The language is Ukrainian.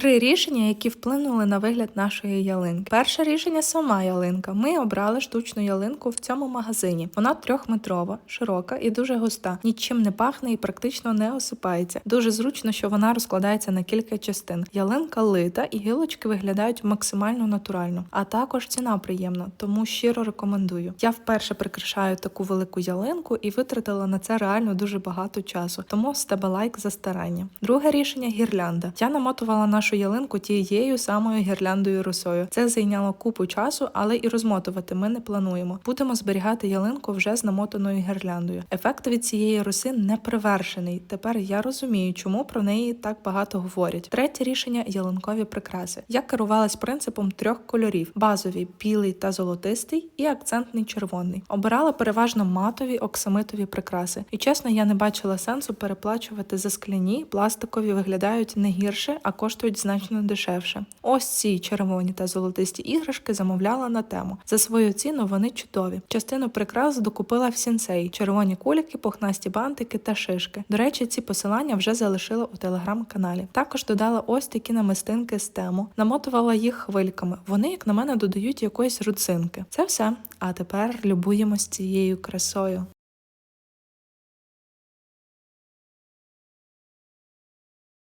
Три рішення, які вплинули на вигляд нашої ялинки. Перше рішення сама ялинка. Ми обрали штучну ялинку в цьому магазині. Вона трьохметрова, широка і дуже густа. Нічим не пахне і практично не осипається. Дуже зручно, що вона розкладається на кілька частин. Ялинка лита і гілочки виглядають максимально натурально. А також ціна приємна, тому щиро рекомендую. Я вперше прикрашаю таку велику ялинку і витратила на це реально дуже багато часу. Тому з тебе лайк за старання. Друге рішення гірлянда. Я намотувала нашу ялинку тією самою гірляндою росою. Це зайняло купу часу, але і розмотувати ми не плануємо. Будемо зберігати ялинку вже з намотаною гірляндою. Ефект від цієї роси не привершений. Тепер я розумію, чому про неї так багато говорять. Третє рішення ялинкові прикраси. Я керувалась принципом трьох кольорів: базовий, білий та золотистий, і акцентний червоний. Обирала переважно матові оксамитові прикраси. І чесно, я не бачила сенсу переплачувати за скляні, пластикові виглядають не гірше, а коштують значно дешевше. Ось ці червоні та золотисті іграшки замовляла на тему. За свою ціну вони чудові. Частину прикрас докупила в сінсей: червоні куліки, пухнасті бантики та шишки. До речі, ці посилання вже залишила у телеграм-каналі. Також додала ось такі намистинки з тему, намотувала їх хвильками. Вони, як на мене, додають якоїсь руцинки. Це все. А тепер любуємось цією красою.